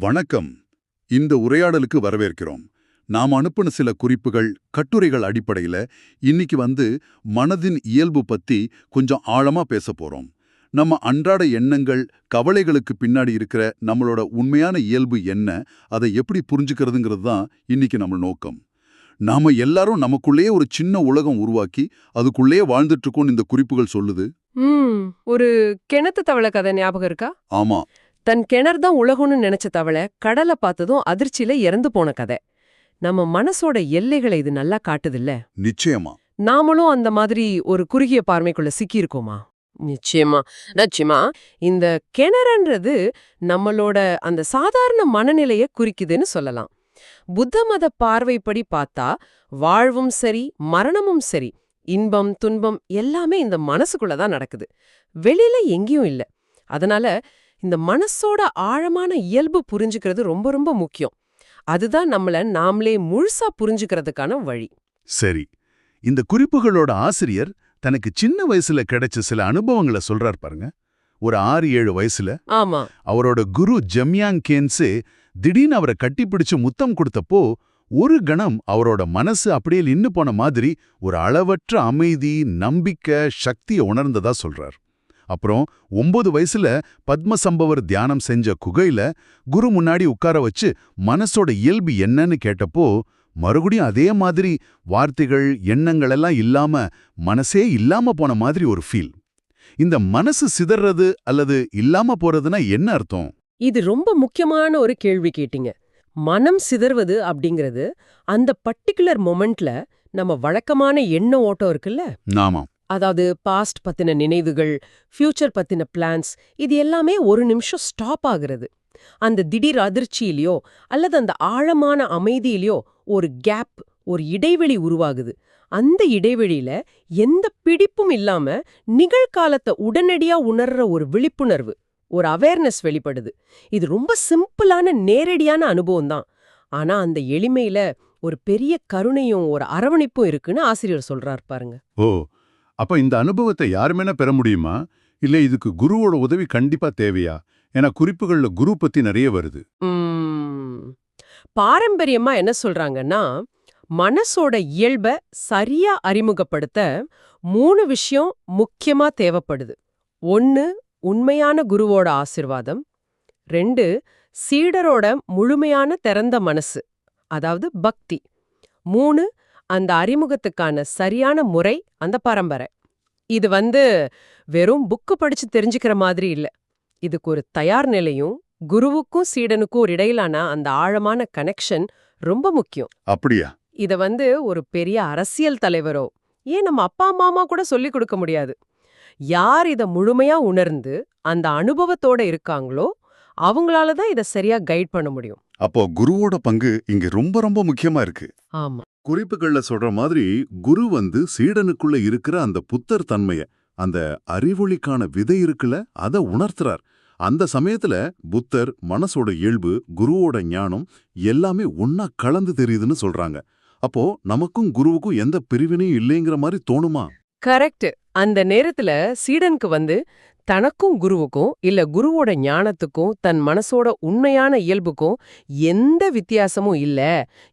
வணக்கம். இந்த உரையாடலுக்கு வரவேற்கிறோம். நாம் அனுப்பின சில குறிப்புகள் கட்டுரைகள் அடிப்படையில இன்னைக்கு வந்து மனதின் இயல்பு பத்தி கொஞ்சம் ஆழமா பேச போறோம். நம்ம அன்றாட எண்ணங்கள் கவலைகளுக்கு பின்னாடி இருக்கிற நம்மளோட உண்மையான இயல்பு என்ன அதை எப்படி புரிஞ்சுக்கிறதுங்கிறது தான் இன்னைக்கு நம்ம நோக்கம். நாம எல்லாரும் நமக்குள்ளேயே ஒரு சின்ன உலகம் உருவாக்கி அதுக்குள்ளேயே வாழ்ந்துட்டு இருக்கோம்னு இந்த குறிப்புகள் சொல்லுது. ஒரு கிணத்து தவளை கதை ஞாபகம் இருக்கா? ஆமா. தன் கிணறு தான் உலகம்னு நினைச்ச தவளை கடலை பார்த்ததும் அதிர்ச்சியில இறந்து போன கதை. நம்ம மனசோட எல்லைகளை இது நல்லா காட்டுதில்ல? நிச்சயமா. நாமளும் அந்த மாதிரி ஒரு குறுகிய பார்வைக்குள்ள சிக்கியிருக்கோமா? நிச்சயமா. நிச்சயமா. இந்த கிணறுன்றது நம்மளோட அந்த சாதாரண மனநிலைய குறிக்குதுன்னு சொல்லலாம். புத்த மத பார்வைப்படி பார்த்தா வாழ்வும் சரி மரணமும் சரி இன்பம் துன்பம் எல்லாமே இந்த மனசுக்குள்ள தான் நடக்குது. வெளியில எங்கேயும் இல்ல. அதனால இந்த மனசோட ஆழமான இயல்பு புரிஞ்சுக்கிறது ரொம்ப ரொம்ப முக்கியம். அதுதான் நம்மள நாமளே முழுசா புரிஞ்சுக்கிறதுக்கான வழி. சரி. இந்த குறிப்புகளோட ஆசிரியர் தனக்கு சின்ன வயசுல கிடைச்ச சில அனுபவங்களை சொல்றார் பாருங்க. ஒரு ஆறு ஏழு வயசுல ஆமா. அவரோட குரு ஜம்யாங் கேன்ஸே திடீர்னு அவரை கட்டிப்பிடிச்சு முத்தம் கொடுத்தப்போ ஒரு கணம் அவரோட மனசு அப்படியே நின்னு போன மாதிரி ஒரு அளவற்ற அமைதி நம்பிக்கை சக்தியை உணர்ந்ததா சொல்றார். அப்புறம் ஒன்பது வயசுல பத்மசம்பவர் தியானம் செஞ்ச குகையில குரு முன்னாடி உட்கார வச்சு மனசோட இயல்பு என்னன்னு கேட்டப்போ மறுபடியும் அதே மாதிரி வார்த்தைகள் எண்ணங்கள் எல்லாம் இல்லாம மனசே இல்லாம போன மாதிரி ஒரு ஃபீல் இந்த மனசு சிதறது அல்லது இல்லாம போறதுன்னா என்ன அர்த்தம்? இது ரொம்ப முக்கியமான ஒரு கேள்வி கேட்டீங்க. மனம் சிதறுவது அப்படிங்கிறது அந்த பர்டிகுலர் மொமெண்ட்ல நம்ம வழக்கமான எண்ண ஓட்டம் இருக்குல்ல? ஆமாம். அதாவது பாஸ்ட் பத்தின நினைவுகள் ஃபியூச்சர் பத்தின பிளான்ஸ் இது எல்லாமே ஒரு நிமிஷம் ஸ்டாப் ஆகுறது. அந்த திடீர் அதிர்ச்சியிலையோ அல்லது அந்த ஆழமான அமைதியிலையோ ஒரு கேப் ஒரு இடைவெளி உருவாகுது. அந்த இடைவெளியில எந்த பிடிப்பும் இல்லாம நிகழ்காலத்தை உடனடியா உணர்ற ஒரு விழிப்புணர்வு ஒரு அவேர்னஸ் வெளிப்படுது. இது ரொம்ப சிம்பிளான நேரடியான அனுபவம் தான். ஆனா அந்த எளிமையில ஒரு பெரிய கருணையும் ஒரு அரவணைப்பும் இருக்குன்னு ஆசிரியர் சொல்றார் பாருங்க. ஓ அப்ப இந்த அனுபவத்தை யாருமேனா பெற முடியுமா? இல்ல இதுக்கு குருவோட உதவி கண்டிப்பா தேவையா? ஏன்னா குறிப்புகள்ல குரு பத்தி நிறைய வருது. உம், பாரம்பரியமா என்ன சொல்றாங்கன்னா மனசோட இயல்ப சரியா அறிமுகப்படுத்த மூணு விஷயம் முக்கியமா தேவைப்படுது. ஒன்னு உண்மையான குருவோட ஆசிர்வாதம். ரெண்டு சீடரோட முழுமையான திறந்த மனசு அதாவது பக்தி. மூணு அந்த அறிமுகத்துக்கான சரியான முறை அந்த பரம்பரை. இது வந்து வெறும் புக்கு படிச்சு தெரிஞ்சுக்கிற மாதிரி இல்ல. இதுக்கு ஒரு தயார் நிலையும் குருவுக்கும் சீடனுக்கும் ஒரு இடையிலான அந்த ஆழமான கனெக்ஷன் ரொம்ப முக்கியம். அப்படியா? இத வந்து ஒரு பெரிய அரசியல் தலைவரோ ஏன் நம்ம அப்பா அம்மா கூட சொல்லிக் கொடுக்க முடியாது. யார் இத முழுமையா உணர்ந்து அந்த அனுபவத்தோட இருக்காங்களோ அவங்களால தான் இத சரியா கைட் பண்ண முடியும். அப்போ குருவோட பங்கு இங்க ரொம்ப ரொம்ப முக்கியமா இருக்கு. ஆமா. குறிப்புகள்ல சொல்ற மாதிரி குரு வந்து சீடனுக்குள்ள இருக்கிற அந்த புத்தர் தன்மைய அந்த அறிவொளிக்கான விதை இருக்குல்ல அத உணர்த்துறார். அந்த சமயத்துல புத்தர் மனசோட இயல்பு குருவோட ஞானம் எல்லாமே ஒன்னா கலந்து தெரியுதுன்னு சொல்றாங்க. அப்போ நமக்கும் குருவுக்கும் எந்த பிரிவினையும் இல்லைங்கிற மாதிரி தோணுமா? கரெக்ட் அந்த நேரத்துல சீடனுக்கு வந்து தனக்கும் குருவுக்கும் இல்ல குருவோட ஞானத்துக்கும் தன் மனசோட உண்மையான இயல்புக்கும் எந்த வித்தியாசமும் இல்ல.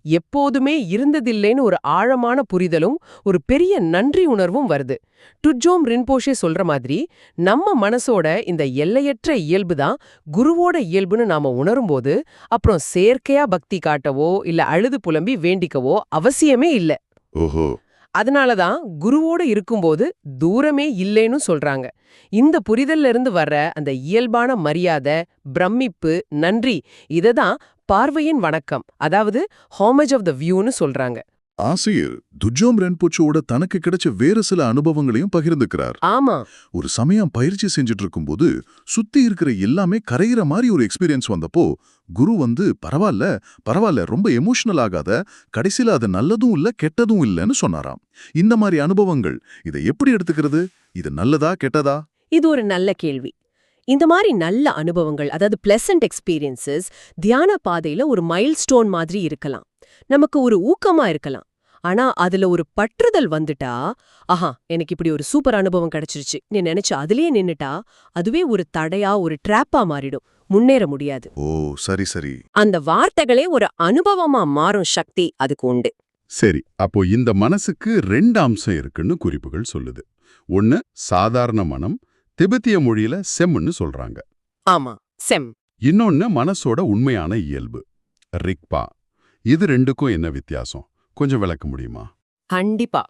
எப்போதுமே இருந்ததில்லைன்னு ஒரு ஆழமான புரிதலும் ஒரு பெரிய நன்றி உணர்வும் வருது. டுஜோம் ரின்போஷே சொல்ற மாதிரி நம்ம மனசோட இந்த எல்லையற்ற இயல்பு தான் குருவோட இயல்புன்னு நாம உணரும்போது அப்புறம் செயற்கையா பக்தி காட்டவோ இல்ல அழுது புலம்பி வேண்டிக்கவோ அவசியமே இல்ல. ஓஹோ. அதனால தான் குருவோட இருக்கும்போது தூரமே இல்லைன்னு சொல்றாங்க. இந்த புரிதல்ல இருந்து வர்ற அந்த இயல்பான மரியாதை பிரமிப்பு நன்றி இதை தான் பார்வையின் வணக்கம் அதாவது ஹோமேஜ் ஆஃப் த வியூன்னு சொல்றாங்க. ஆசிரியர் துஜோம் ரென்புச்சோட தனக்கு கிடைச்ச வேறு சில அனுபவங்களையும் பகிர்ந்துக்கிறார். ஆமா. ஒரு சமயம் பயிற்சி செஞ்சுட்டு இருக்கும்போது சுத்தி இருக்கிற எல்லாமே கரையிற மாதிரி ஒரு எக்ஸ்பீரியன்ஸ் வந்தப்போ குரு வந்து பரவாயில்ல பரவாயில்ல ரொம்ப எமோஷனல் ஆகாத கடைசியில அது நல்லதும் இல்ல கெட்டதும் இல்லைன்னு சொன்னாராம். இந்த மாதிரி அனுபவங்கள் இதை எப்படி எடுத்துக்கிறது? இது நல்லதா கெட்டதா? இது ஒரு நல்ல கேள்வி. இந்த மாதிரி நல்ல அனுபவங்கள் அதாவது பிளசன்ட் எக்ஸ்பீரியன்சஸ் தியான பாதையில ஒரு மைல்ஸ்டோன் மாதிரி இருக்கலாம். நமக்கு ஒரு ஊக்கமா இருக்கலாம். ஆனா அதுல ஒரு பற்றுதல் வந்துட்டா ஆஹா எனக்கு இப்படி ஒரு சூப்பர் அனுபவம் கிடைச்சிருச்சு. நீ நினைச்சு அதுலயே நின்னுட்டா அதுவே ஒரு தடையா ஒரு ட்ராப்பா மாறிடும். முன்னேற முடியாது. ஓ சரி சரி. அந்த வார்த்தைகளே ஒரு அனுபவமா மாறும் சக்தி அதுக்கு உண்டு. சரி அப்போ இந்த மனசுக்கு ரெண்டு அம்சம் இருக்குன்னு குறிப்புகள் சொல்லுது. ஒன்னு சாதாரண மனம் திபெத்திய மொழியில செம்னு சொல்றாங்க. ஆமா செம். இன்னொன்னு மனசோட உண்மையான இயல்பு ரிக்பா. இது ரெண்டுக்கும் என்ன வித்தியாசம்? கொஞ்சம் விளக்க முடியுமா? கண்டிப்பா.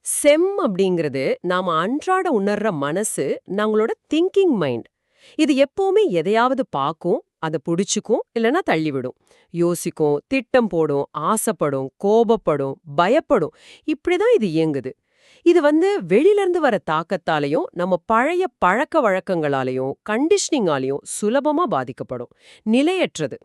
செம் அப்படிங்கிறது நாம அன்றாட உணர்ற மனசு நம்மளோட திங்கிங் மைண்ட் இது எப்பவுமே எதையாவது பார்க்கும் அதை பிடிச்சுக்கும் இல்லைன்னா தள்ளிவிடும். யோசிக்கும் திட்டம் போடும் ஆசைப்படும் கோபப்படும் பயப்படும். இப்படிதான் இது இயங்குது. இது வந்து வெளியில இருந்து வர தாக்கத்தாலையும் நம்ம பழைய பழக்க வழக்கங்களாலையும் கண்டிஷனிங்காலையும் சுலபமா பாதிக்கப்படும். நிலையற்றது.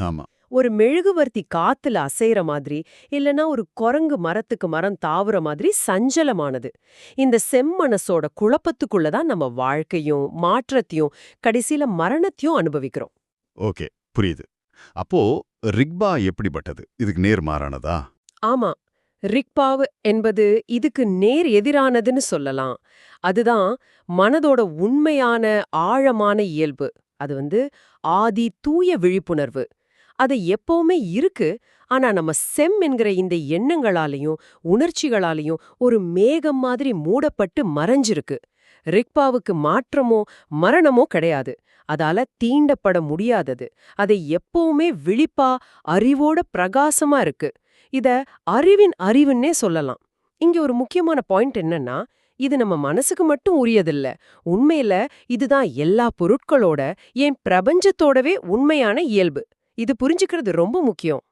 ஆமா. ஒரு மெழுகுவர்த்தி காத்துல அசைற மாதிரி இல்லனா ஒரு குரங்கு மரத்துக்கு மரம் தாவுற மாதிரி சஞ்சலமானது. இந்த செம்மனசோட குழப்பத்துக்குள்ள தான் நம்ம வாழ்க்கையும் மாற்றத்தையும் கடைசியில மரணத்தையும் அனுபவிக்கிறோம். ஓகே புரியுது. அப்போ ரிக்பா எப்படிப்பட்டது? இதுக்கு நேர்மாறானதா ஆமா ரிக்பாவு என்பது இதுக்கு நேர் எதிரானதுன்னு சொல்லலாம். அதுதான் மனதோட உண்மையான ஆழமான இயல்பு. அது வந்து ஆதி தூய விழிப்புணர்வு. அது எப்பவுமே இருக்கு. ஆனா நம்ம செம் என்கிற இந்த எண்ணங்களாலையும் உணர்ச்சிகளாலையும் ஒரு மேகம் மாதிரி மூடப்பட்டு மறைஞ்சிருக்கு. ரிக்பாவுக்கு மாற்றமோ மரணமோ கிடையாது. அதால தீண்டப்பட முடியாதது. அதை எப்பவுமே விழிப்பா அறிவோட பிரகாசமா இருக்கு. இத அறிவின் அறிவுன்னே சொல்லலாம். இங்க ஒரு முக்கியமான பாயிண்ட் என்னன்னா இது நம்ம மனசுக்கு மட்டும் உரியதில்ல. உண்மையில இதுதான் எல்லா பொருட்களோட என் பிரபஞ்சத்தோடவே உண்மையான இயல்பு. இது புரிஞ்சுக்கிறது ரொம்ப முக்கியம்.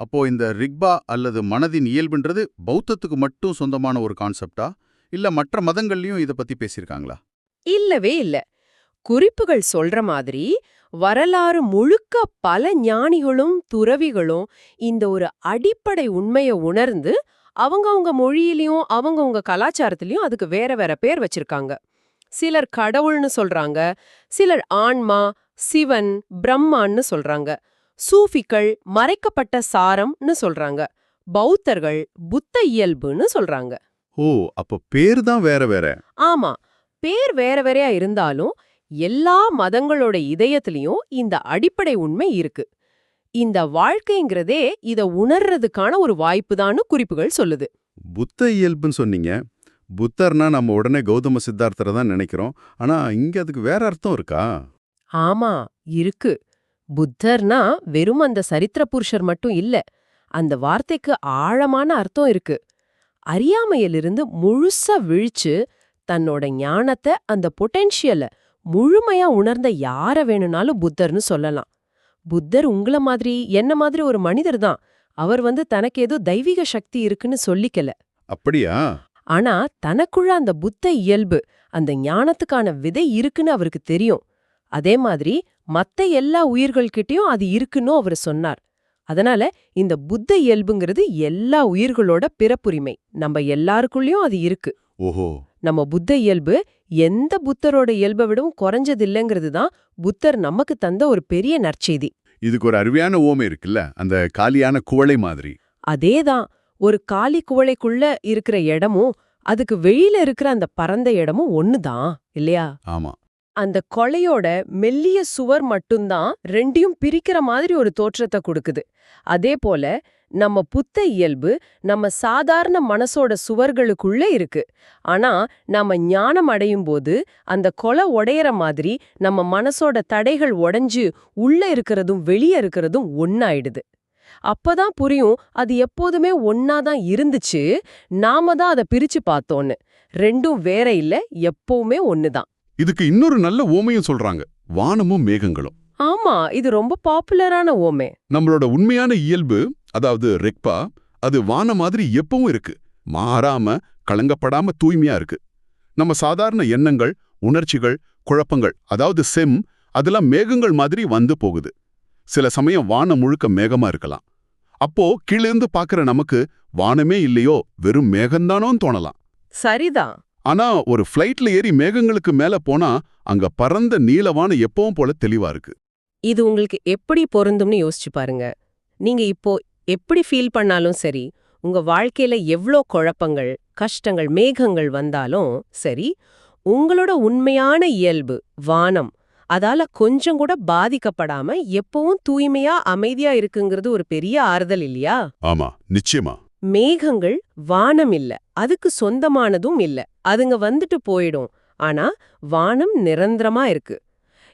அப்போ இந்த ரிக்பா அல்லது மனதின் இயல்புன்றது பௌத்தத்துக்கு மட்டும் சொந்தமான ஒரு கான்செப்டா? இல்ல மற்ற மதங்கள்லயும் இத பத்தி பேசியிருக்காங்களா? இல்லவே இல்ல. குறிப்புகள் சொல்ற மாதிரி வரலாறு முழுக்க பல ஞானிகளும் துறவிகளும் இந்த ஒரு அடிப்படை உண்மைய உணர்ந்து அவங்கவங்க மொழியிலயும் அவங்கவங்க கலாச்சாரத்திலயும் அதுக்கு வேற வேற பேர் வச்சிருக்காங்க. சிலர் கடவுள்னு சொல்றாங்க சிலர் ஆன்மா சிவன் பிரம்மான்னு சொல்றாங்க. சூஃபிகள் மறைக்கப்பட்ட சாரம்னு சொல்றாங்க. பௌத்தர்கள் புத்த இயல்புன்னு சொல்றாங்க. ஓ அப்ப பேர் தான் வேற வேற. ஆமா பேர் வேற வேறையா இருந்தாலும் எல்லா மதங்களோட இதயத்திலயும் இந்த அடிப்படை உண்மை இருக்கு. இந்த வாழ்க்கைங்கிறதே இத உணர்றதுக்கான ஒரு வாய்ப்புதான்னு குறிப்புகள் சொல்லுது. புத்த இயல்புன்னு சொன்னீங்க. புத்தர்னா நம்ம உடனே கௌதம சித்தார்த்தரை தான் நினைக்கிறோம். ஆனா இங்க அதுக்கு வேற அர்த்தம் இருக்கா? ஆமா இருக்கு. புத்தர்னா வெறும் அந்த சரித்திர புருஷர் மட்டும் இல்ல அந்த வார்த்தைக்கு ஆழமான அர்த்தம் இருக்கு. அறியாமையிலிருந்து முழுசா விழிச்சு தன்னோட ஞானத்தை அந்த பொட்டென்ஷியல முழுமையா உணர்ந்த யார வேணும்னாலும் புத்தர்னு சொல்லலாம். புத்தர் உங்கள மாதிரி என்ன மாதிரி ஒரு மனிதர் தான். அவர் வந்து தனக்கு ஏதோ தெய்வீக சக்தி இருக்குன்னு சொல்லிக்கல. அப்படியா? ஆனா தனக்குள்ள அந்த புத்த இயல்பு அந்த ஞானத்துக்கான விதை இருக்குன்னு அவருக்கு தெரியும். அதே மாதிரி மத்த எல்லா உயிர்கள்கிட்டயும் அது இருக்குன்னு அவர் சொன்னார். அதனால இந்த புத்த இயல்புங்கிறது எல்லா உயிர்களோட பிறப்புரிமை. நம்ம எல்லாருக்குள்ளயும் அது இருக்கு. ஓஹோ. நம்ம புத்த இயல்பு எந்த புத்தரோட இயல்பை விடவும் குறைஞ்சதில்லைங்கிறது தான் புத்தர் நமக்கு தந்த ஒரு பெரிய நற்செய்தி. இதுக்கு ஒரு அருமையான ஓமை இருக்குல்ல? அந்த காலியான குவளை மாதிரி. அதேதான் ஒரு காலி குவளைக்குள்ள இருக்கிற இடமும் அதுக்கு வெளியில இருக்கிற அந்த பரந்த இடமும் ஒண்ணுதான் இல்லையா? ஆமா. அந்த கொலையோட மெல்லிய சுவர் மட்டும்தான் ரெண்டையும் பிரிக்கிற மாதிரி ஒரு தோற்றத்தை கொடுக்குது. அதே போல நம்ம புத்த இயல்பு நம்ம சாதாரண மனசோட சுவர்களுக்குள்ள இருக்கு. ஆனா நாம ஞானம் அடையும் போது அந்த கொலை உடையற மாதிரி நம்ம மனசோட தடைகள் உடைஞ்சு உள்ள இருக்கிறதும் வெளியே இருக்கிறதும் ஒன்னாயிடுது அப்பதான் புரியும் அது எப்போதுமே ஒன்னாதான் இருந்துச்சு நாம தான் அதை பிரிச்சு பார்த்தோன்னு. ரெண்டும் வேற இல்ல எப்பவுமே ஒன்னுதான் இதுக்கு இன்னொரு நல்ல ஓமையும் சொல்றாங்க. வானமும் மேகங்களும். ஆமா இது ரொம்ப பாப்புலரான ஓமே. நம்மளோட உண்மையான இயல்பு அதாவது ரெக்பா அது வான மாதிரி எப்பவும் இருக்கு. மாறாம கலங்கப்படாம தூய்மையா இருக்கு. நம்ம சாதாரண எண்ணங்கள் உணர்ச்சிகள் குழப்பங்கள் அதாவது செம் அதெல்லாம் மேகங்கள் மாதிரி வந்து போகுது. சில சமயம் வானம் முழுக்க மேகமா இருக்கலாம். அப்போ கீழிருந்து பாக்குற நமக்கு வானமே இல்லையோ வெறும் மேகம்தானோன்னு தோணலாம். சரிதான். ஆனா ஒரு ஃப்ளைட்ல ஏறி மேகங்களுக்கு மேல போனா அங்க பறந்த நீலவான எப்பவும் போல தெளிவா இருக்கு. இது உங்களுக்கு எப்படி பொருந்தும்னு யோசிச்சு பாருங்க. நீங்க இப்போ எப்படி ஃபீல் பண்ணாலும் சரி உங்க வாழ்க்கையில எவ்ளோ குழப்பங்கள் கஷ்டங்கள் மேகங்கள் வந்தாலும் சரி உங்களோட உண்மையான இயல்பு வானம் அதால கொஞ்சம் கூட பாதிக்கப்படாம எப்பவும் தூய்மையா அமைதியா இருக்குங்கிறது ஒரு பெரிய ஆறுதல் இல்லையா? ஆமா நிச்சயமா. மேகங்கள் வானம் இல்ல. அதுக்கு சொந்தமானதும் இல்ல. அதுங்க வந்துட்டு போயிடும். ஆனா வானம் நிரந்தரமா இருக்கு.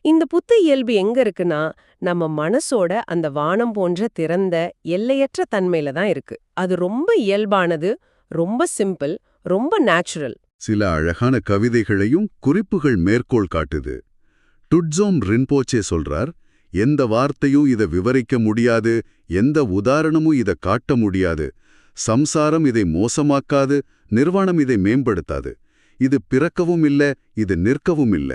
இந்த புத்த இயல்பு எங்க இருக்குன்னா நம்ம மனசோட அந்த வானம் போன்ற திறந்த எல்லையற்ற தன்மையில தான் இருக்கு. அது ரொம்ப இயல்பானது ரொம்ப சிம்பிள் ரொம்ப நேச்சுரல். சில அழகான கவிதைகளையும் குறிப்புகள் மேற்கோள் காட்டுது. டுட்ஸோம் ரின்போச்சே சொல்றார் எந்த வார்த்தையும் இதை விவரிக்க முடியாது எந்த உதாரணமும் இதை காட்ட முடியாது. சம்சாரம் இதை மோசமாக்காது நிர்வாணம் இதை மேம்படுத்தாது. இது பிறக்கவும் இல்ல இது நிற்கவும் இல்ல.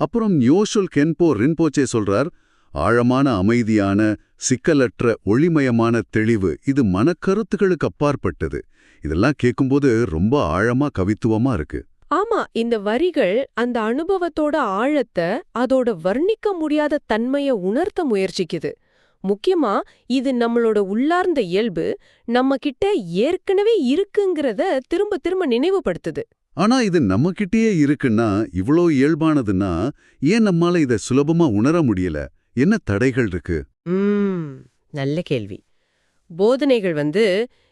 அப்புறம் யோஷுல் கென்போ ரின்போச்சே சொல்றார் ஆழமான அமைதியான சிக்கலற்ற ஒளிமயமான தெளிவு இது மனக்கருத்துகளுக்கு அப்பாற்பட்டது. இதெல்லாம் கேட்கும்போது ரொம்ப ஆழமா கவித்துவமா இருக்கு. ஆமா இந்த வரிகள் அந்த அனுபவத்தோட ஆழத்தை அதோட வர்ணிக்க முடியாத தன்மையை உணர்த்த முயற்சிக்குது. முக்கியமா இது நம்மளோட உள்ளார்ந்த இயல்பு நம்ம கிட்ட ஏற்கனவே இருக்குங்கிறத திரும்ப திரும்ப நினைவுபடுத்துது. ஆனா இது நம்மகிட்டயே இருக்குன்னா இவ்ளோ இயல்பானதுன்னா ஏன் நம்மால இத சுலபமா உணர முடியல? என்ன தடைகள் இருக்கு? நல்ல கேள்வி. போதனைகள் வந்து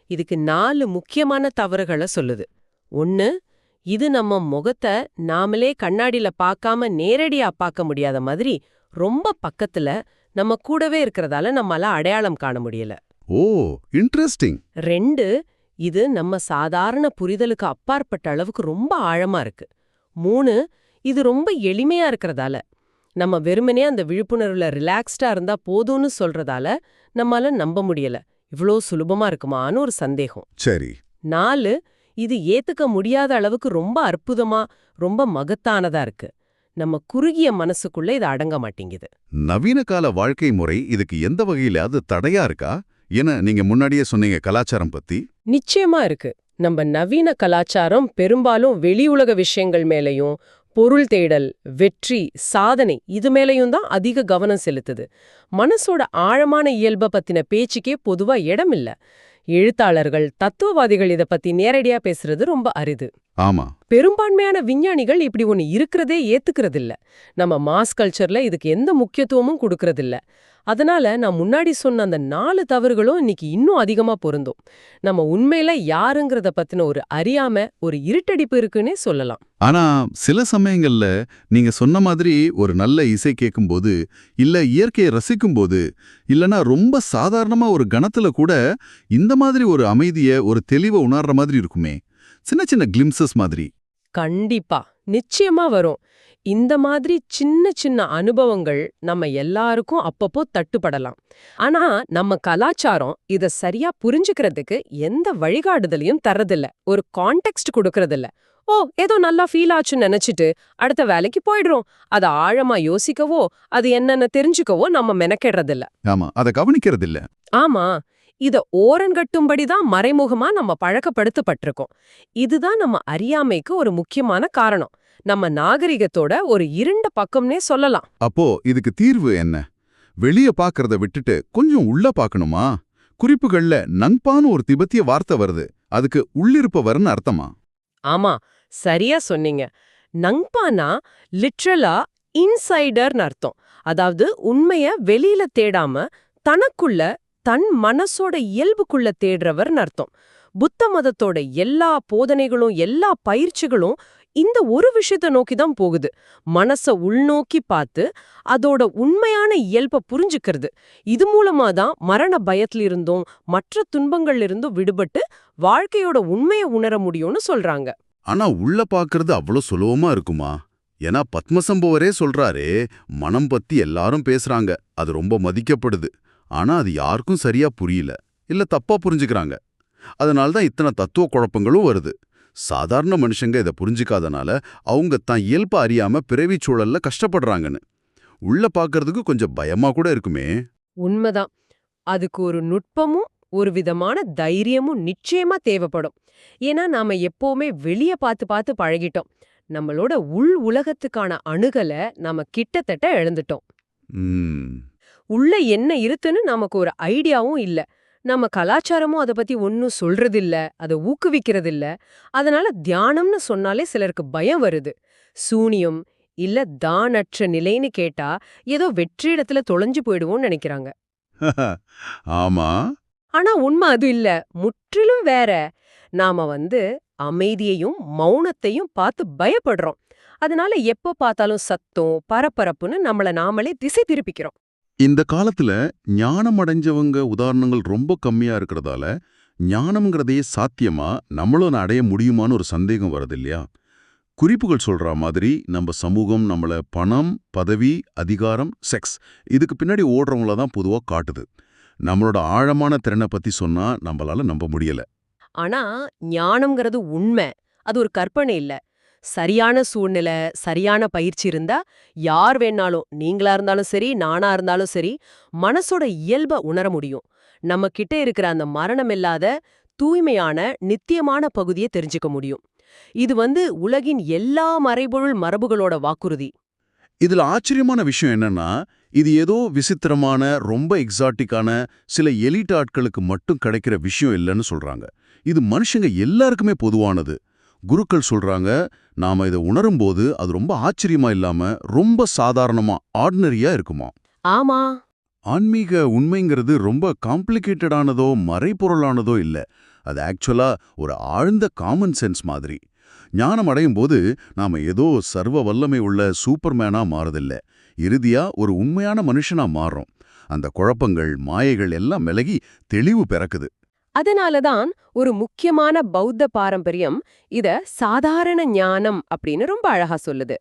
இதுக்கு நாலு முக்கியமான தவறுகளை சொல்லுது. ஒன்னு இது நம்ம முகத்தை நாமளே கண்ணாடியில பார்க்காம நேரடியா பார்க்க முடியாத மாதிரி ரொம்ப பக்கத்துல நம்ம கூடவே இருக்கிறதால நம்மால அடையாளம் காண முடியல. ஓ இன்ட்ரெஸ்டிங் ரெண்டு இது நம்ம சாதாரண புரிதலுக்கு அப்பாற்பட்ட அளவுக்கு ரொம்ப ஆழமா இருக்கு. மூணு இது ரொம்ப எளிமையா இருக்கிறதால நம்ம வெறுமனே அந்த விழிப்புணர்வுல ரிலாக்ஸ்டா இருந்தா போதும்னு சொல்றதால நம்மால நம்ப முடியல. இவ்ளோ சுலபமா இருக்குமான்னு ஒரு சந்தேகம். சரி. நாலு இது ஏத்துக்க முடியாத அளவுக்கு ரொம்ப அற்புதமா ரொம்ப மகத்தானதா இருக்கு. நம்ம குறுகிய மனசுக்குள்ள இது அடங்க மாட்டேங்குது. நவீன கால வாழ்க்கை முறை இதுக்கு எந்த வகையில அது தடையா இருக்கா? ஏன்னா நீங்க முன்னாடியே சொன்னீங்க கலாச்சாரம் பத்தி. நிச்சயமா இருக்கு. நம்ம நவீன கலாச்சாரம் பெரும்பாலும் வெளி உலக விஷயங்கள் மேலயும் பொருள் தேடல் வெற்றி சாதனை இது மேலயும் தான் அதிக கவனம் செலுத்துது. மனசோட ஆழமான இயல்ப பத்தின பேச்சுக்கே பொதுவா இடம் இல்ல எழுத்தாளர்கள் தத்துவவாதிகள் இத பத்தி நேரடியா பேசுறது ரொம்ப அரிது. ஆமா. பெரும்பான்மையான விஞ்ஞானிகள் இப்படி ஒன்னு இருக்கிறதே ஏத்துக்கிறதில்ல. நம்ம மாஸ் கல்ச்சர்ல இதுக்கு எந்த முக்கியத்துவமும் கொடுக்கறதில்ல. அதனால நான் முன்னாடி சொன்ன அந்த நாலு தவறுகளும் இன்னைக்கு இன்னும் அதிகமா பொருந்தும். நம்ம உண்மையில யாருங்கிறத பத்தின ஒரு அறியாம ஒரு இருட்டடிப்பு இருக்குன்னே சொல்லலாம். ஆனா சில சமயங்கள்ல நீங்க சொன்ன மாதிரி ஒரு நல்ல இசை கேட்கும்போது இல்ல இயற்கையை ரசிக்கும்போது இல்லனா ரொம்ப சாதாரணமா ஒரு கணத்துல கூட இந்த மாதிரி ஒரு அமைதிய ஒரு தெளிவை உணர்ற மாதிரி இருக்குமே. சின்ன சின்ன கிளிம்சஸ் மாதிரி. கண்டிப்பா. நிச்சயமா வரும். இந்த மாதிரி சின்ன சின்ன அனுபவங்கள் நம்ம எல்லாருக்கும் அப்பப்போ தட்டுப்படலாம். ஆனா நம்ம கலாச்சாரம் இத சரியா புரிஞ்சுக்கிறதுக்கு எந்த வழிகாட்டுதலையும் தரதில்ல ஒரு கான்டெக்ஸ்ட் கொடுக்கறதில்ல. ஓ ஏதோ நல்லா ஃபீல் ஆச்சுன்னு நினைச்சிட்டு அடுத்த வேலைக்கு போயிடுறோம். அத ஆழமா யோசிக்கவோ அது என்னன்னு தெரிஞ்சுக்கவோ நம்ம மெனக்கெடுறதில்ல. ஆமா அதை கவனிக்கிறது இல்ல ஆமா. இத ஓரங்கட்டும்படிதான் மறைமுகமா நம்ம பழக்கப்படுத்தப்பட்டிருக்கோம். இதுதான் நம்ம அறியாமைக்கு ஒரு முக்கியமான காரணம். நம்ம நாகரிகத்தோட ஒரு இருண்ட பக்கம்னே சொல்லலாம். அப்போ இதுக்கு தீர்வு என்ன? வெளிய பாக்கறத விட்டுட்டு கொஞ்சம் உள்ள பாக்கணுமா? குறிப்புகள்ல நங்பான்னு ஒரு திபெத்திய வார்த்தை வருது. அதுக்கு உள்ளிருப்பவர்னு அர்த்தமா? ஆமா சரியா சொன்னீங்க. நங்பானா லிட்ரலா இன்சைடர்னு அர்த்தம். அதாவது உண்மைய வெளியில தேடாம தனக்குள்ள தன் மனசோட இயல்புக்குள்ள தேடுறவர்னு அர்த்தம். புத்த மதத்தோட எல்லா போதனைகளும் எல்லா பயிற்சிகளும் இந்த ஒரு விஷயத்த நோக்கி தான் போகுது. மனச உள்நோக்கி பார்த்து அதோட உண்மையான இயல்ப புரிஞ்சுக்கிறது. இது மூலமா தான் மரண பயத்துல இருந்தும் மற்ற துன்பங்கள்ல இருந்தும் விடுபட்டு வாழ்க்கையோட உண்மையை உணர முடியும்னு சொல்றாங்க. ஆனா உள்ள பாக்குறது அவ்வளோ சுலபமா இருக்குமா? ஏன்னா பத்மசம்பவரே சொல்றாரே மனம் பத்தி எல்லாரும் பேசுறாங்க. அது ரொம்ப மதிக்கப்படுது. ஆனா அது யாருக்கும் சரியா புரியல இல்ல தப்பா புரிஞ்சுக்கிறாங்க. அதனால தான் இத்தனை தத்துவ குழப்பங்களும் வருது. சாதாரண மனுஷங்க இதை புரிஞ்சுக்காதனால அவங்க தான் இயல்ப அறியாம பிறவி சூழல்ல கஷ்டப்படுறாங்கன்னு. உள்ள பாக்குறதுக்கு கொஞ்சம் பயமா கூட இருக்குமே. உண்மைதான். அதுக்கு ஒரு நுட்பமும் ஒரு விதமான தைரியமும் நிச்சயமா தேவைப்படும். ஏன்னா நாம எப்பவுமே வெளிய பார்த்து பார்த்து பழகிட்டோம். நம்மளோட உள் உலகத்துக்கான அணுகலை நாம கிட்டத்தட்ட இழந்துட்டோம். உள்ள என்ன இருக்குன்னு நமக்கு ஒரு ஐடியாவும் இல்ல. நம்ம கலாச்சாரமும் அதை பத்தி ஒன்னும் சொல்றதில்ல அதை ஊக்குவிக்கிறதில்ல. அதனால தியானம்னு சொன்னாலே சிலருக்கு பயம் வருது. சூனியம் இல்ல தானற்ற நிலைன்னு கேட்டா ஏதோ வெற்றிடத்துல தொலைஞ்சு போயிடுவோம்னு நினைக்கிறாங்க. ஆமா. ஆனா உண்மை அது இல்ல. முற்றிலும் வேற. நாம வந்து அமைதியையும் மௌனத்தையும் பார்த்து பயப்படுறோம். அதனால எப்ப பார்த்தாலும் சத்தம் பரபரப்புன்னு நம்மள நாமளே திசை திருப்பிக்கிறோம். இந்த காலத்துல ஞானம் அடைஞ்சவங்க உதாரணங்கள் ரொம்ப கம்மியா இருக்கிறதால ஞானம்ங்கிறதே சாத்தியமா நம்மளும் அடைய முடியுமான்னு ஒரு சந்தேகம் வருது இல்லையா? குறிப்புகள் சொல்ற மாதிரி நம்ம சமூகம் நம்மள பணம் பதவி அதிகாரம் செக்ஸ் இதுக்கு பின்னாடி ஓடுறவங்கள தான் பொதுவா காட்டுது. நம்மளோட ஆழமான திறனை பத்தி சொன்னா நம்மளால நம்ப முடியல. ஆனா ஞானம்ங்கிறது உண்மை. அது ஒரு கற்பனை இல்ல. சரியான சூழ்நிலை சரியான பயிற்சி இருந்தா யார் வேணாலும் நீங்களா இருந்தாலும் சரி நானா இருந்தாலும் சரி மனசோட இயல்ப உணர முடியும். நம்ம கிட்ட இருக்கிற அந்த மரணமில்லாத தூய்மையான நித்தியமான பகுதியை தெரிஞ்சுக்க முடியும். இது வந்து உலகின் எல்லா மறைபொருள் மரபுகளோட வாக்குறுதி. இதுல ஆச்சரியமான விஷயம் என்னன்னா இது ஏதோ விசித்திரமான ரொம்ப எக்ஸாட்டிக்கான சில எலிட் ஆட்களுக்கு மட்டும் கிடைக்கிற விஷயம் இல்லைன்னு சொல்றாங்க. இது மனுஷங்க எல்லாருக்குமே பொதுவானது. குருக்கள் சொல்றாங்க நாம இதை உணரும்போது அது ரொம்ப ஆச்சரியமா இல்லாம ரொம்ப சாதாரணமா ஆர்டினரியா இருக்குமா? ஆமா. ஆன்மீக உண்மைங்கிறது ரொம்ப காம்ப்ளிகேட்டடானதோ மறைபொருளானதோ இல்ல. அது ஆக்சுவலா ஒரு ஆழ்ந்த காமன் சென்ஸ் மாதிரி. ஞானம் அடையும் போது நாம ஏதோ சர்வ வல்லமை உள்ள சூப்பர்மேனா மாறதில்ல. இறுதியா ஒரு உண்மையான மனுஷனா மாறுறோம் அந்த குழப்பங்கள் மாயைகள் எல்லாம் விலகி தெளிவு பிறக்குது. அதனாலதான் ஒரு முக்கியமான பௌத்த பாரம்பரியம் இத சாதாரண ஞானம் அப்படின்னு ரொம்ப அழகா சொல்லுது.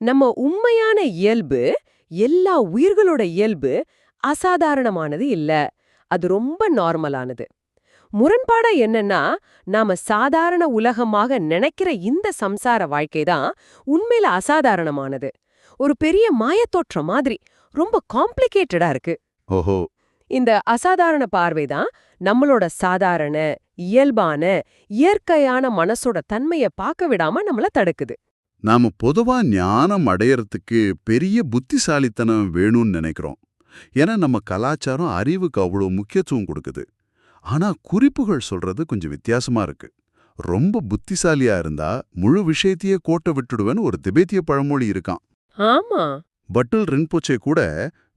நம்ம உண்மையான இயல்பு எல்லா உயிர்களோட இயல்பு அசாதாரணமானது இல்ல. அது ரொம்ப நார்மலானது. முரண்பாடா என்னன்னா நாம சாதாரண உலகமாக நினைக்கிற இந்த சம்சார வாழ்க்கை தான் உண்மையில அசாதாரணமானது. ஒரு பெரிய மாயத்தோற்றம் மாதிரி ரொம்ப காம்ப்ளிகேட்டடா இருக்கு. ஓஹோ. இந்த அசாதாரண பார்வைதான் நம்மளோட சாதாரண இயல்பான இயற்கையான மனசோட தன்மைய பார்க்க விடாம நம்மள தடுக்குது. நாம பொதுவா ஞானம் அடையறதுக்கு பெரிய புத்திசாலித்தனம் வேணும்னு நினைக்கிறோம். ஏன்னா நம்ம கலாச்சாரம் அறிவுக்கு அவ்வளோ முக்கியத்துவம் கொடுக்குது. ஆனா குறிப்புகள் சொல்றது கொஞ்சம் வித்தியாசமா இருக்கு. ரொம்ப புத்திசாலியா இருந்தா முழு விஷயத்தையே கோட்டை விட்டுடுவேன்னு ஒரு திபேத்திய பழமொழி இருக்கான் ஆமா. பட்டுல் ரின்போச்சே கூட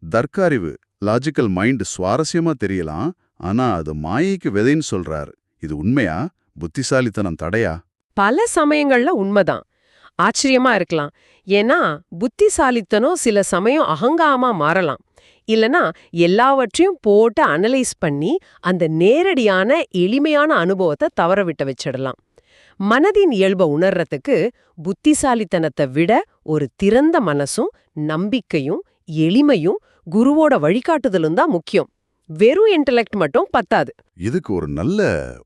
தர்க்காரிவு லாஜிக்கல் மைண்ட் சுவாரஸ்யமா தெரியலாம் ஆனா அது மாயைக்கு விதைன்னு சொல்றாரு. இது உண்மையா? புத்திசாலித்தனம் தடையா? பல சமயங்கள்ல உண்மைதான். ஆச்சரியமா இருக்கலாம். ஏன்னா புத்திசாலித்தனம் சில சமயம் அகங்காமா மாறலாம். இல்லனா எல்லாவற்றையும் போட்டு அனலைஸ் பண்ணி அந்த நேரடியான எளிமையான அனுபவத்தை தவற விட்ட வச்சிடலாம். மனதின் இயல்பை உணர்றதுக்கு புத்திசாலித்தனத்தை விட ஒரு திறந்த மனசும் நம்பிக்கையும் எளிமையும் குருவோட வழிகாட்டுதலும் தான் முக்கியம். வெறும் இன்டலெக்ட் மட்டும் பத்தாது. இதுக்கு ஒரு நல்ல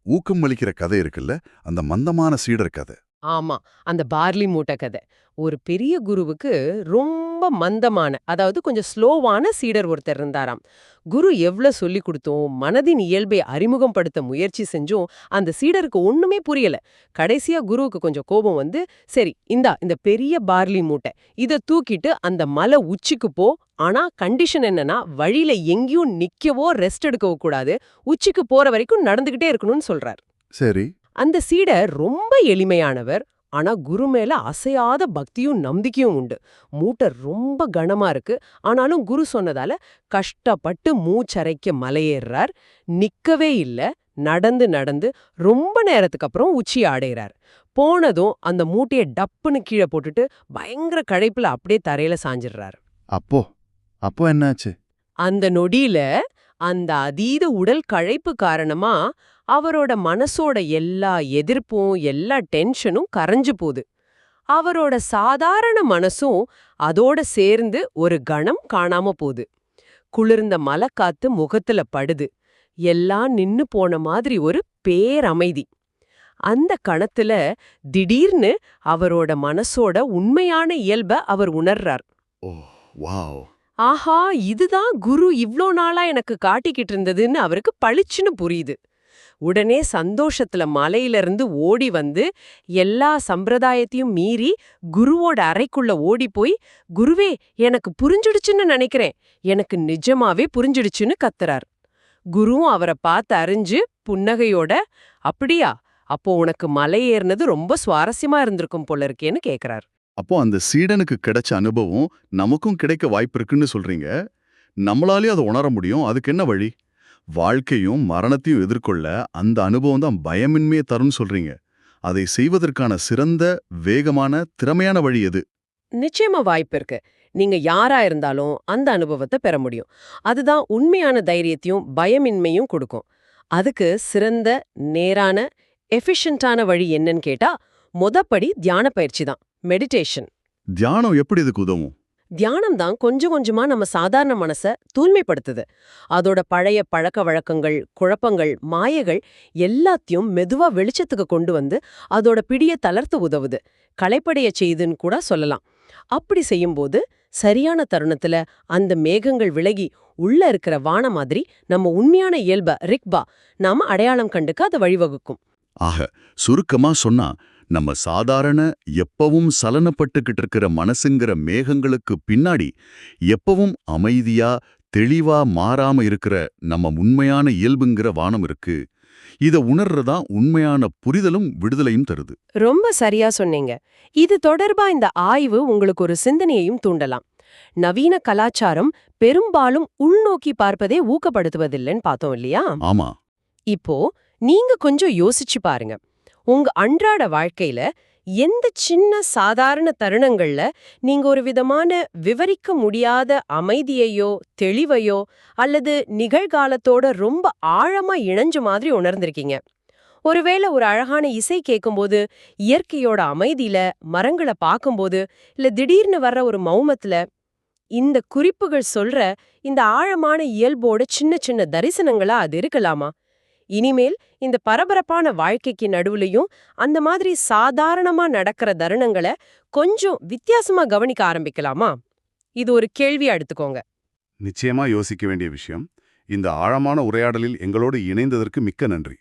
ஊக்கம் அளிக்கிற கதை இருக்குல்ல? அந்த மந்தமான சீடர் கதை. ஆமா அந்த பார்லி மூட்டை கதை. ஒரு பெரிய குருவுக்கு ரொம்ப மந்தமான அதாவது கொஞ்சம் ஸ்லோவான சீடர் ஒருத்தர் இருந்தாராம். குரு எவ்வளவு சொல்லி கொடுத்தோம் மனதின் இயல்பை அறிமுகப்படுத்த முயற்சி செஞ்சும் அந்த சீடருக்கு ஒண்ணுமே புரியல. கடைசியா குருவுக்கு கொஞ்சம் கோபம் வந்து சரி இந்தா இந்த பெரிய பார்லி மூட்டை இத தூக்கிட்டு அந்த மலை உச்சிக்கு போ ஆனா கண்டிஷன் என்னன்னா வழியில எங்கேயும் நிக்கவோ ரெஸ்ட் எடுக்கவோ கூடாது. உச்சிக்கு போற வரைக்கும் நடந்துகிட்டே இருக்கணும்னு சொல்றார். சரி. அந்த சீடர் ரொம்ப எளிமையானவர். ஆனா குரு மேல அசையாத பக்தியும் நம்பிக்கையும் உண்டு. மூட்டை ரொம்ப கனமா இருக்கு. ஆனாலும் குரு சொன்னதால கஷ்டப்பட்டு மூச்சரைக்க மலையேறார். நிக்கவே இல்ல. நடந்து நடந்து ரொம்ப நேரத்துக்கு அப்புறம் உச்சி அடைகிறார் போனதும் அந்த மூட்டைய டப்புன்னு கீழே போட்டுட்டு பயங்கர கழைப்புல அப்படியே தரையில சாஞ்சிடுறார். அப்போ? அப்போ என்னாச்சு? அந்த நொடியில அந்த அதீத உடல் கழைப்பு காரணமா அவரோட மனசோட எல்லா எதிர்ப்பும் எல்லா டென்ஷனும் கரைஞ்சு போகுது. அவரோட சாதாரண மனசும் அதோட சேர்ந்து ஒரு கணம் காணாம போகுது. குளிர்ந்த மலைக்காத்து முகத்துல படுது. எல்லாம் நின்னு போன மாதிரி ஒரு பேரமைதி. அந்த கணத்துல திடீர்னு அவரோட மனசோட உண்மையான இயல்ப அவர் உணர்றார். ஓ வாவ். ஆஹா இதுதான் குரு இவ்ளோ நாளா எனக்கு காட்டிக்கிட்டு இருந்ததுன்னு அவருக்கு பளிச்சுன்னு புரியுது. உடனே சந்தோஷத்துல மலையிலிருந்து ஓடி வந்து எல்லா சம்பிரதாயத்தையும் மீறி குருவோட அறைக்குள்ள ஓடி போய் குருவே எனக்கு புரிஞ்சிடுச்சுன்னு நினைக்கிறேன். எனக்கு நிஜமாவே புரிஞ்சிடுச்சுன்னு கத்துறார். குருவும் அவரை பார்த்து அறிஞ்சு புன்னகையோட அப்படியா அப்போ உனக்கு மலை ஏறினது ரொம்ப சுவாரஸ்யமா இருந்திருக்கும் போல இருக்கேன்னு கேக்குறார். அப்போ அந்த சீடனுக்கு கிடைச்ச அனுபவம் நமக்கும் கிடைக்க வாய்ப்பு இருக்குன்னு சொல்றீங்க. நம்மளாலேயும் அதை உணர முடியும். அதுக்கு என்ன வழி? வாழ்க்கையும் மரணத்தையும் எதிர்கொள்ள அந்த அனுபவம் தான் பயமின்மையை தரும்னு சொல்றீங்க. அதை செய்வதற்கான சிறந்த வேகமான திறமையான வழி எது? நிச்சயமா வாய்ப்பு இருக்கு. நீங்க யாரா இருந்தாலும் அந்த அனுபவத்தை பெற முடியும். அதுதான் உண்மையான தைரியத்தையும் பயமின்மையும் கொடுக்கும். அதுக்கு சிறந்த நேரான எஃபிஷியன்ட்டான வழி என்னன்னு கேட்டா மொதப்படி தியான பயிற்சி தான். மெடிடேஷன் தியானம் எப்படி இதுக்கு உதவும்? தியானம் தான் கொஞ்சம் கொஞ்சமா நம்ம சாதாரண மனச தூய்மைப்படுத்துது. அதோட பழைய பழக்க வழக்கங்கள் குழப்பங்கள் மாயைகள் எல்லாத்தையும் மெதுவா வெளிச்சத்துக்கு கொண்டு வந்து அதோட பிடிய தளர்த்து உதவுது. களைப்படைய செய்துன்னு கூட சொல்லலாம். அப்படி செய்யும்போது சரியான தருணத்துல அந்த மேகங்கள் விலகி உள்ள இருக்கிற வான மாதிரி நம்ம உண்மையான இயல்ப ரிக்பா நாம அடையாளம் கண்டுக்க அது வழிவகுக்கும். ஆக சுருக்கமா சொன்னா நம்ம சாதாரண எப்பவும் சலனப்பட்டுக்கிட்டு இருக்கிற மனசுங்கிற மேகங்களுக்கு பின்னாடி எப்பவும் அமைதியா தெளிவா மாறாம இருக்கிற நம்ம உண்மையான இயல்புங்கிற வானம் இருக்கு. இத உணர்றதா உண்மையான புரிதலும் விடுதலையும் தருது. ரொம்ப சரியா சொன்னீங்க. இது தொடர்பா இந்த ஆய்வு உங்களுக்கு ஒரு சிந்தனையையும் தூண்டலாம். நவீன கலாச்சாரம் பெரும்பாலும் உள்நோக்கி பார்ப்பதே ஊக்கப்படுத்துவதில்லைன்னு பார்த்தோம் இல்லையா? ஆமா. இப்போ நீங்க கொஞ்சம் யோசிச்சு பாருங்க. உங்க அன்றாட வாழ்க்கையில எந்த சின்ன சாதாரண தருணங்கள்ல நீங்க ஒரு விதமான விவரிக்க முடியாத அமைதியையோ தெளிவையோ அல்லது நிகழ்காலத்தோட ரொம்ப ஆழமா இணைஞ்ச மாதிரி உணர்ந்திருக்கீங்க. ஒருவேளை ஒரு அழகான இசை கேட்கும்போது இயற்கையோட அமைதியில மரங்களை பார்க்கும்போது இல்ல திடீர்னு வர்ற ஒரு மௌமத்துல இந்த குறிப்புகள் சொல்ற இந்த ஆழமான இயல்போட சின்ன சின்ன தரிசனங்களா அது இருக்கலாமா? இனிமேல் இந்த பரபரப்பான வாழ்க்கைக்கு நடுவுலயும் அந்த மாதிரி சாதாரணமா நடக்கிற தருணங்களை கொஞ்சம் வித்தியாசமா கவனிக்க ஆரம்பிக்கலாமா? இது ஒரு கேள்வியா எடுத்துக்கோங்க. நிச்சயமா யோசிக்க வேண்டிய விஷயம். இந்த ஆழமான உரையாடலில் எங்களோடு இணைந்ததற்கு மிக்க நன்றி.